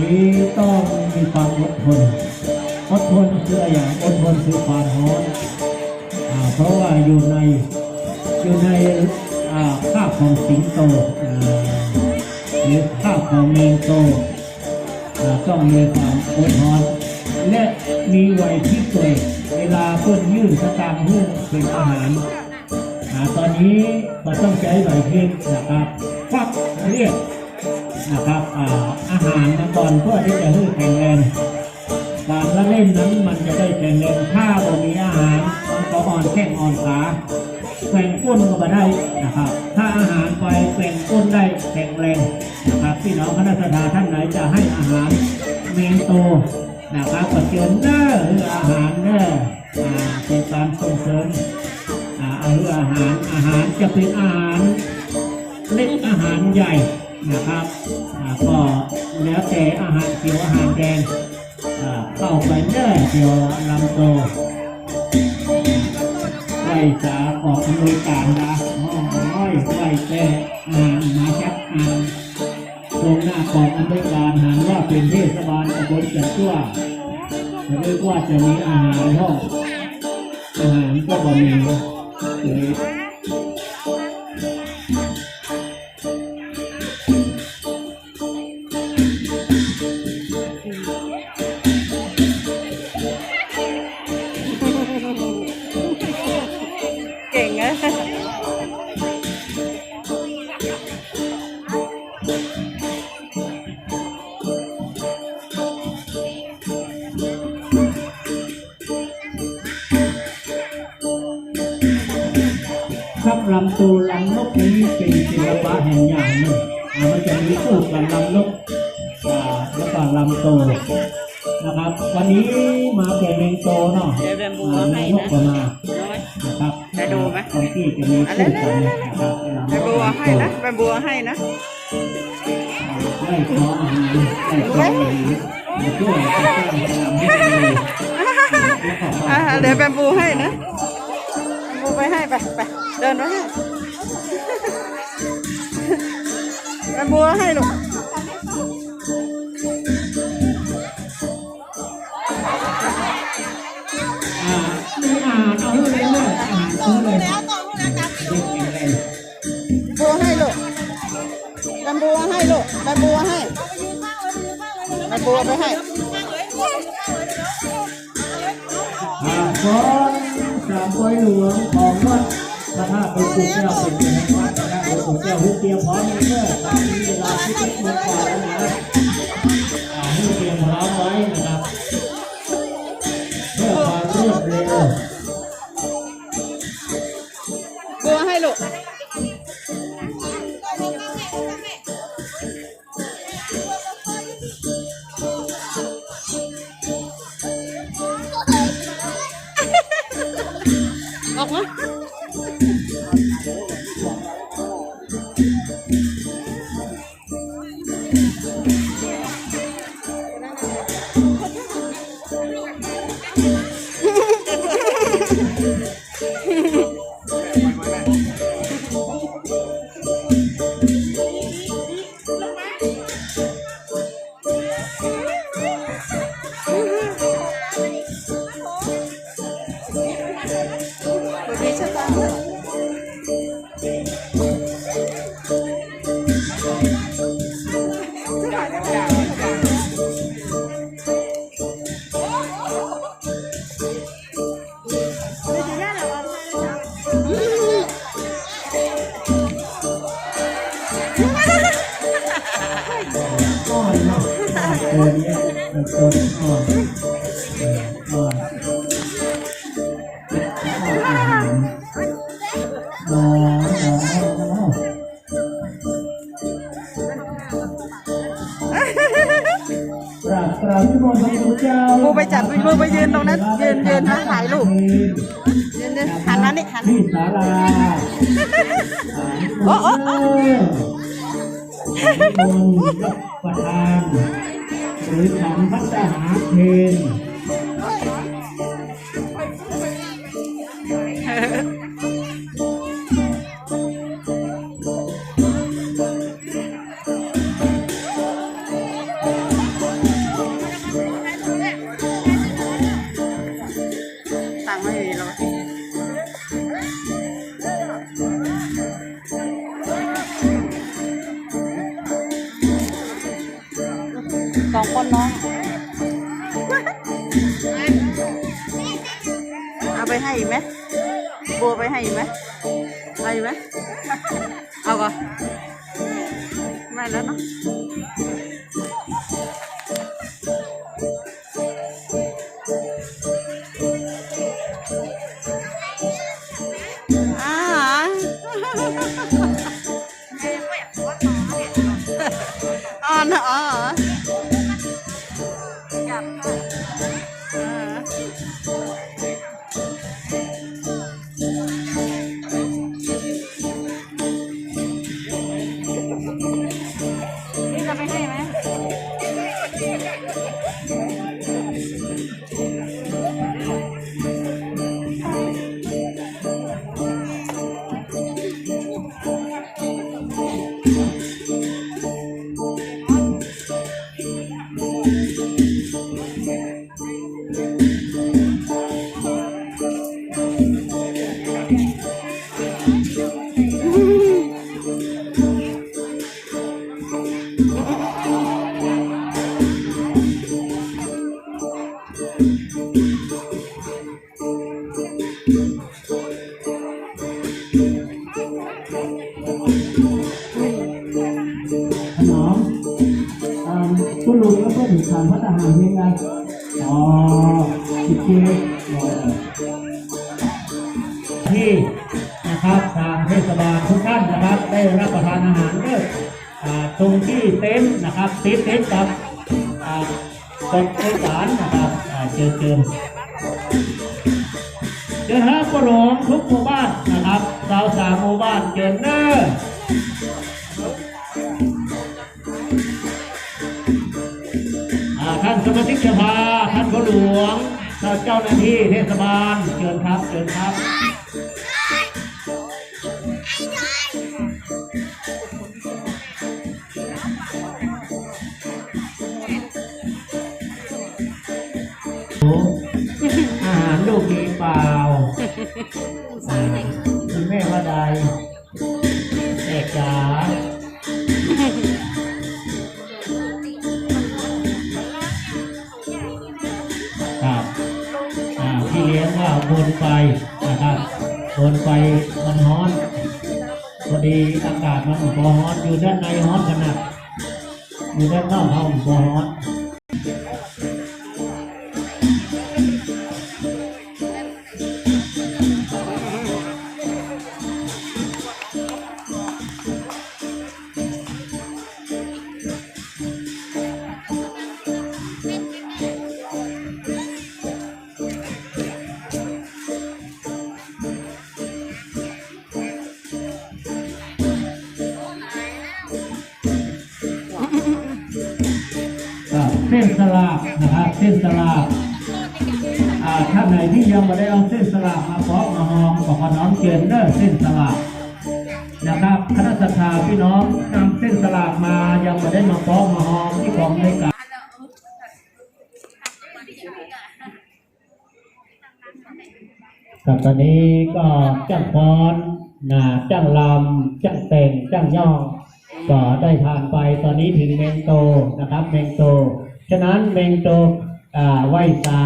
นี้ต้องมีความอดทน อดทนคืออะไรอย่างอดทนคือความร้อนเพราะว่าอยู่ในอยู่ในอ่าคาบของสิงโตหรือคาบของเมงโตต้องมีความอดทนและมีไหวพริบตัวเวลาเพื่อนยื่นสตางค์เพื่อเป็นอาหารตอนนี้ก็ต้องใช้ไหวพริบนะครับควักเรียก นะครับอาอาหารมาก่อนเพื่อที่จะให้แข็งแรงการละเล่นนั้นมันจะได้แข็งแรงถ้าบ่มีอาหารมันก็อ่อนแข้งอ่อนขาแกว่งก้นก็มาได้นะครับ ถ้าอาหารไปแกว่งก้นได้แข็งแรงนะครับพี่น้องคณะสัตยาท่านไหนจะให้อาหารเมนโตนะครับก็เชิญเด้อหรืออาหารเด้ออ่าเป็นการส่งเสริมอ่าเอาอาหารอาหารจะเป็นอาหารเล็กอาหารใหญ่ นะครับอ่าก็แล้วแต่อาหารเขียวอาหารแดงอ่าเข้าไปเด้อเกี่ยวลำโตไหวสาขออำนวยการนะโอ้ยไหวแต่อ่านมาจักอ่านตรงหน้ากองอำนวยการหันว่าเป็นเทศบาลตำบลจัดตัวจะเรียกว่าจะมีอาหารห้องอาหารก็บ่มีเลย ครับลำตูลำนกนี้เป็นศิลปะแห่งอย่างหนึ่งอ่ามันจะมีคู่กันลำนกอ่าแล้วก็ลำโตนะครับ วันนี้มาแก่เมงโตเนาะเดี๋ยวแบมบูอ่ามาเมให้งนกนะก็มาน้อยนะครับจะดูไหมของที่จะมีคู่กันนะครับแบมบูเอาให้นะแบมบูเอาให้นะได้ขออาหารได้ขออาหารมาช่วยสร้างพลังให้ดีแล้วก็อ่าเดี๋ยวแบมบูให้นะแบมบู ไปให้ไปไปเดินไปให้แบมบูเอาให้ลูกอ่ามีอาหารเอาเลยเลยอาหารเอาเลยเด็กแข็งแรงบูเอาให้ลูกแบมบูเอาให้ลูกแบมบูเอาให้แบมบูเอาไปให้ ของวัดพระธาตุหลวงปู่แก้วเป็นแห่งวัดพระธาตุหลวงปู่แก้วหุบเตียมพร้อมเมื่อตอนนี้เวลาที่เป็นเมื่อก่อนนะอ่าให้เตรียมพร้อมไว้นะครับ ดีชะตาอ้อ ปูไปจับมือไปยืนตรงนั้นยืนยืนนะถ่ายรูปยืนยืนหันมานี่หันโอ้โอ้ประธานหรือฉันพัฒหาเพลง องคนน้อง เอาไปให้ไหมบัวไปให้ไหมให้ไหมเอาก่อนไม่แล้วเนาะ ที่นะครับทางเทศบาลทุกท่านนะครับ ได้รับประทานอาหารเด้ออ่าตรงที่เต็นท์นะครับติดเต็นท์กับอ่ากฎโดยสารนะครับเจอเจอเจอฮะกระโหลงทุกหมู่บ้านนะครับสาวสามหมู่บ้านเจอเนอร์อ่าท่านสมาชิกสภาท่านผู้หลวง เจ้าหน้าที่เทศบาลเชิญครับเชิญครับโอ้อาหารลูกมีเปล่าอ่าคุณแม่ว่าใดแม่จ๋าครับอ่า เลี้ยงว่าบนไปนะครับบนไปมันฮ้อนพอดีอากาศมันพอร้อนอยู่ด้านในฮ้อนขนาดอยู่ด้านนอกห้องพอร้อน เส้นสลากนะครับเส้นสลากอาท่านไหนที่ยังไม่ได้เอาเส้นสลากมาฟ้องมาหอมขอน้องเกียนเนอร์เส้นสลากนะครับคณะสัตยาพี่น้องนำเส้นสลากมายังไม่ได้มาฟ้องมาหอมที่ของในกาครับตอนนี้ก็จ้างฟ้อนนะจ้างลำจ้างแต่งจ้างย่องก็ได้ผ่านไปตอนนี้ถึงเมงโตนะครับเมงโต ฉะนั้นเมงโตไหวสา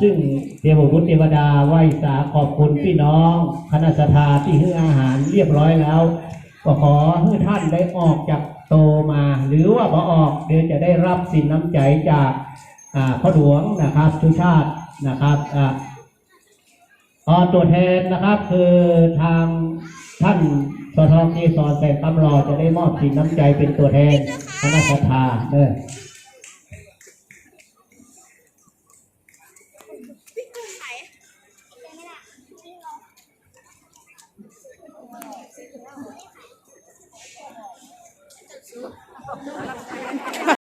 ซึ่งเทวบุตรเทวดาไหวสาขอบคุณพี่น้องคณะสถาที่ให้อาหารเรียบร้อยแล้วก็ขอให้ท่านได้ออกจากโตมา หรือว่าพอออกเดี๋ยวจะได้รับสินน้ำใจจากอ่าพ่อหลวงนะครับชุชาตินะครับตัวแทนนะครับคือทางท่านสทเกสรแสงคำรอจะได้มอบสินน้ำใจเป็นตัวแทนคณะสภาเด้อ